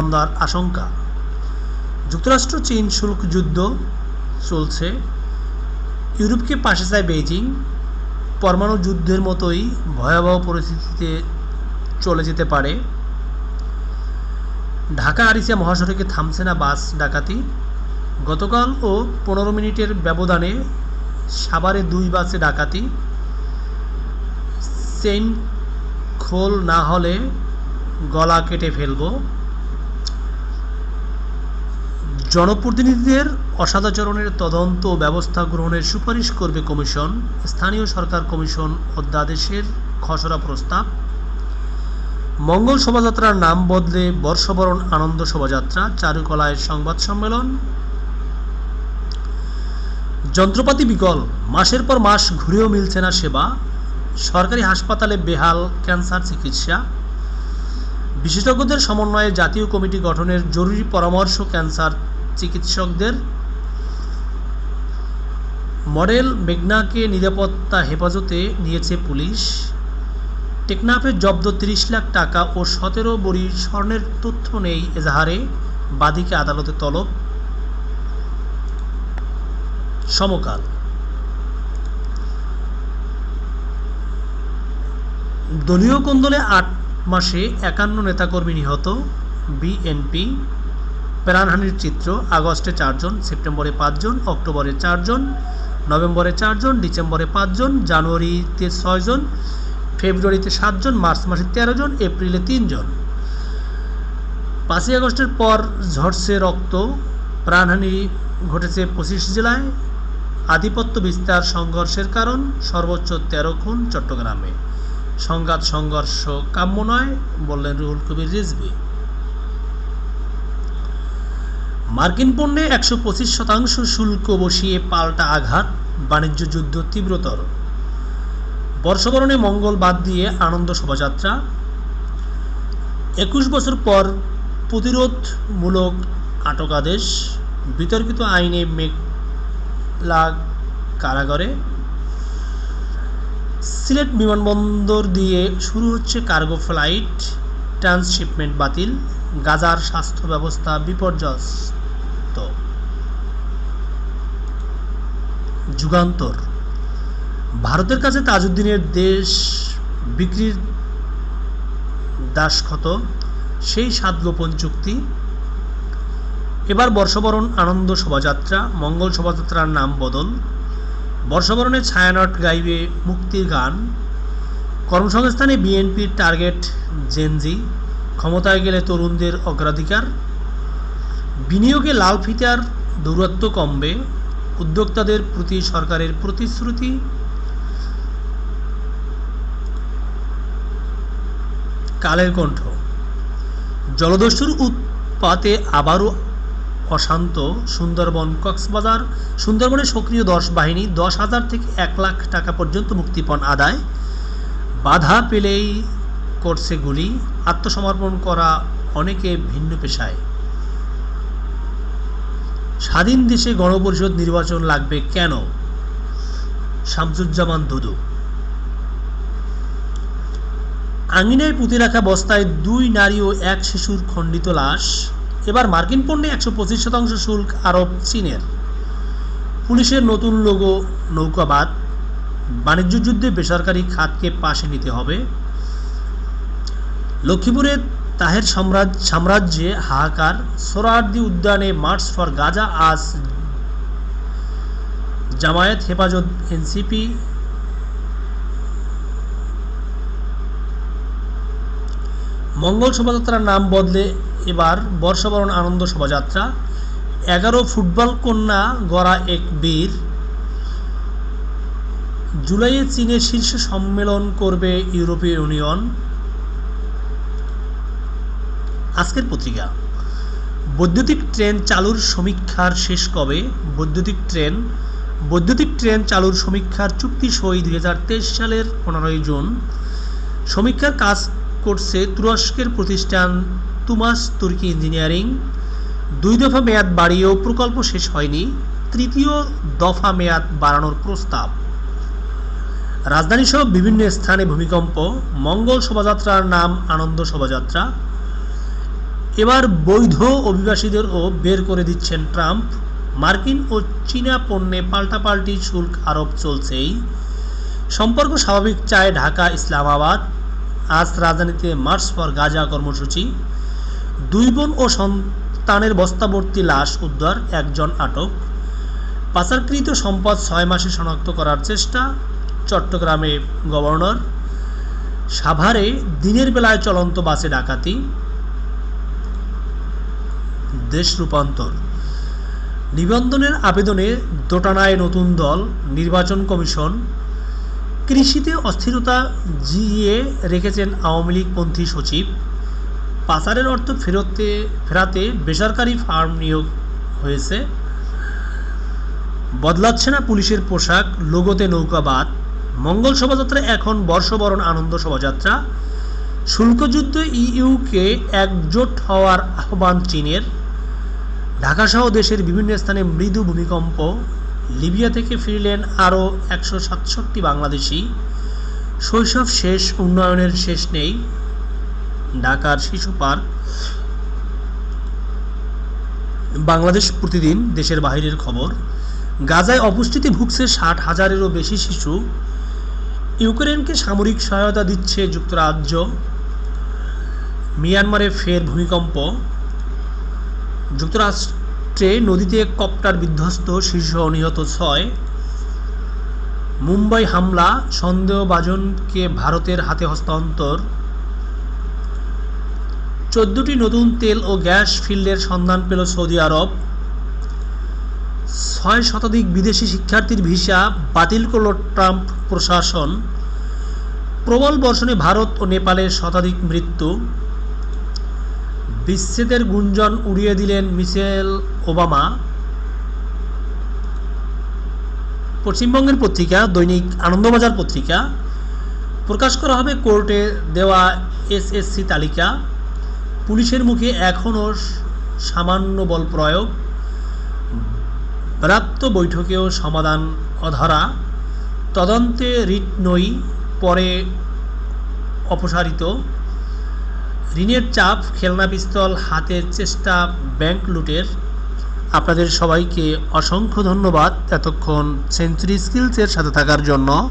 মন্দার আশঙ্কা। যুক্তরাষ্ট্র, চীন শুল্ক যুদ্ধ চলছে। ইউরোপকে পাশে চায় বেইজিং। পরমাণু যুদ্ধের মতোই ভয়াবহ পরিস্থিতিতে চলে যেতে পারে। ঢাকা আরিচা মহাসড়কে থামছে না বাস ডাকাতি। গতকাল ও পনেরো মিনিটের ব্যবধানে সাভারে দুই বাসে ডাকাতি। চেইন খোল না হলে গলা কেটে ফেলব। জনপ্রতিনিধিদের অসদাচরণের তদন্ত ব্যবস্থা গ্রহণের সুপারিশ করবে কমিশন, স্থানীয় সরকার কমিশন অধ্যাদেশের খসড়া প্রস্তাব। মঙ্গল শোভাযাত্রার নাম বদলে বর্ষবরণ আনন্দ শোভাযাত্রা, চারুকলায় সংবাদ সম্মেলন। যন্ত্রপাতি বিকল, মাসের পর মাস ঘুরেও মিলছে না সেবা। সরকারি হাসপাতালে বেহাল ক্যান্সার চিকিৎসা। বিশেষজ্ঞদের সমন্বয়ে জাতীয় কমিটি গঠনের জরুরি পরামর্শ ক্যান্সার চিকিৎসকদের মডেল মেঘনাকে নিরাপত্তা হেফাজতে নিয়েছে পুলিশ। টেকনাফে জব্দ তিরিশ লাখ টাকা ও সতেরো বড়ি স্বর্ণের তথ্য নেই এজাহারে, বাদীকে আদালতে তলব। সমকাল। দলীয় কোন্দলে আট মাসে একান্ন নেতাকর্মী নিহত, বিএনপি প্রাণহানির চিত্র, আগস্টে চারজন, সেপ্টেম্বরে পাঁচজন, অক্টোবরে চারজন, নভেম্বরে চারজন, ডিসেম্বরে পাঁচজন, জানুয়ারিতে ছয়জন, ফেব্রুয়ারিতে সাতজন, মার্চ মাসে তেরো জন এপ্রিলে তিনজন। পাঁচই আগস্টের পর ঝরছে রক্ত, প্রাণহানি ঘটেছে পঁচিশ জেলায়। আধিপত্য বিস্তার সংঘর্ষের কারণ, সর্বোচ্চ তেরো খুন চট্টগ্রামে। সংঘাত, সংঘর্ষ কাম্য নয়, বললেন রুহুল কবির রিজভি। মার্কিন পণ্যে একশো পঁচিশ শতাংশ শুল্ক বসিয়ে পাল্টা আঘাত, বাণিজ্য যুদ্ধ তীব্রতর। বর্ষবরণে মঙ্গল বাদ দিয়ে আনন্দ শোভাযাত্রা। একুশ বছর পর প্রতিরোধমূলক আটক আদেশ বিতর্কিত আইনে মেঘলা কারাগারে। সিলেট বিমানবন্দর দিয়ে শুরু হচ্ছে কার্গো ফ্লাইট। ট্রান্সশিপমেন্ট বাতিল। গাজার স্বাস্থ্য ব্যবস্থা বিপর্যস্ত। যুগান্তর। ভারতের কাছে তাজউদ্দিনের দেশ বিক্রির দাসক্ষত সেই সাত গোপন চুক্তি। এবার বর্ষবরণ আনন্দ শোভাযাত্রা, মঙ্গল শোভাযাত্রার নাম বদল। বর্ষবরণে ছায়ানট গাইবে মুক্তির গান। কর্মসংস্থানে বিএনপির টার্গেট জেনজি ক্ষমতায় গেলে তরুণদের অগ্রাধিকার। বিনিয়োগে লাল ফিতার দূরত্ব কমবে। উদ্যোক্তাদের প্রতি সরকারের প্রতিশ্রুতি। কালের কণ্ঠ। জলদস্যুর উৎপাতে আবারও অশান্ত সুন্দরবন কক্সবাজার। সুন্দরবনে সক্রিয় দশ বাহিনী দশ হাজার থেকে এক লাখ টাকা পর্যন্ত মুক্তিপণ আদায়। বাধা পেলেই করছে গুলি। আত্মসমর্পণ করা অনেকে ভিন্ন পেশায়। স্বাধীন দেশে গণপরিষদ নির্বাচন লাগবে কেন? শামসুজ্জামান দুদু। আঙিনায় পুঁতে রাখা বস্তায় দুই নারী ও এক শিশুর খণ্ডিত লাশ। এবার মার্কিন পণ্যে একশো পঁচিশ শতাংশ শুল্ক আরোপ চীনের। পুলিশের নতুন লোগো নৌকাবাদ। বাণিজ্য যুদ্ধে বেসরকারি খাতকে পাশে নিতে হবে। লক্ষ্মীপুরে তাহের সাম্রাজ্য সাম্রাজ্যে হাহাকার, সোরারদি উদ্যানে মার্চ ফর গাজা, আজ জামায়াত হেফাজত, এনসিপি। মঙ্গল শোভাযাত্রার নাম বদলে এবার বর্ষবরণ আনন্দ শোভাযাত্রা। এগারো ফুটবল কন্যা গড়া এক বীর। জুলাইয়ে চীনে শীর্ষ সম্মেলন করবে ইউরোপীয় ইউনিয়ন। আজকের পত্রিকা। বৈদ্যুতিক ট্রেন চালুর সমীক্ষার শেষ কবে? বৈদ্যুতিক ট্রেন বৈদ্যুতিক ট্রেন চালুর সমীক্ষার চুক্তি সই দুই হাজার তেইশ সালের পনেরোই জুন। সমীক্ষার কাজ করছে তুরস্কের প্রতিষ্ঠান তুমাস তুর্কি ইঞ্জিনিয়ারিং। দুই দফা মেয়াদ বাড়িয়েও প্রকল্প শেষ হয়নি। তৃতীয় দফা মেয়াদ বাড়ানোর প্রস্তাব। রাজধানীসহ বিভিন্ন স্থানে ভূমিকম্প। মঙ্গল শোভাযাত্রার নাম আনন্দ শোভাযাত্রা। এবার বৈধ অভিবাসীদেরও বের করে দিচ্ছেন ট্রাম্প। মার্কিন ও চীনা পণ্যে পাল্টাপাল্টি শুল্ক আরোপ চলছেই। সম্পর্ক স্বাভাবিক চায় ঢাকা, ইসলামাবাদ। আজ রাজধানীতে মার্চ ফর গাজা কর্মসূচি। দুই বোন ও সন্তানের বস্তাবর্তী লাশ উদ্ধার, একজন আটক। পাচারকৃত সম্পদ ছয় মাসে শনাক্ত করার চেষ্টা, চট্টগ্রামে গভর্নর। সাভারে দিনের বেলায় চলন্ত বাসে ডাকাতি। দেশ রূপান্তর। নিবন্ধনের আবেদনে দোটানায় নতুন দল, নির্বাচন কমিশন, কৃষিতে অস্থিরতা জিইয়ে রেখেছেন আওয়ামী লীগপন্থী সচিব। পাচারের অর্থ ফেরতে, ফেরাতে বেসরকারি ফার্ম নিয়োগ হয়েছে। বদলাচ্ছে না পুলিশের পোশাক, লোগোতে নৌকাবাদ মঙ্গল শোভাযাত্রা এখন বর্ষবরণ আনন্দ শোভাযাত্রা। শুল্কযুদ্ধ ইইউকে একজোট হওয়ার আহ্বান চীনের। ঢাকাসহ দেশের বিভিন্ন স্থানে মৃদু ভূমিকম্প, লিবিয়া থেকে ফিরলেন আরও একশো সাতষট্টি বাংলাদেশি। শৈশব শেষ, উন্নয়নের শেষ নেই। ঢাকার শিশু পার্ক। বাংলাদেশ প্রতিদিন দেশের বাইরের খবর। গাজায় অপুষ্টিতে ভুগছে ষাট হাজারেরও বেশি শিশু। ইউক্রেনকে সামরিক সহায়তা দিচ্ছে যুক্তরাজ্য। মিয়ানমারে ফের ভূমিকম্প। যুক্তরাষ্ট্রে নদীতে কপ্টার বিধ্বস্ত শীর্ষ নিহত ছয়। মুম্বাই হামলা, সন্দেহভাজনকে ভারতের হাতে হস্তান্তর। চোদ্দটি নতুন তেল ও গ্যাস ফিল্ডের সন্ধান পেল সৌদি আরব। ছয় শতাধিক বিদেশি শিক্ষার্থীর ভিসা বাতিল করল ট্রাম্প প্রশাসন। প্রবল বর্ষণে ভারত ও নেপালের শতাধিক মৃত্যু। বিচ্ছেদের গুঞ্জন উড়িয়ে দিলেন মিশেল ওবামা। পশ্চিমবঙ্গের পত্রিকা, দৈনিক আনন্দবাজার পত্রিকা, প্রকাশ করা হবে কোর্টে দেওয়া এসএসসি তালিকা। পুলিশের মুখে এখনও সামান্য বল প্রয়োগ। প্রাপ্ত বৈঠকেও সমাধান অধরা। তদন্তে রিট নই, পরে অপসারিত। ঋণের চাপ, খেলনা পিস্তল, হাতের চেষ্টা, ব্যাংক লুটের। আপনাদের সবাইকে অসংখ্য ধন্যবাদ এতক্ষণ সেঞ্চুরি স্কিলসের সাথে থাকার জন্য।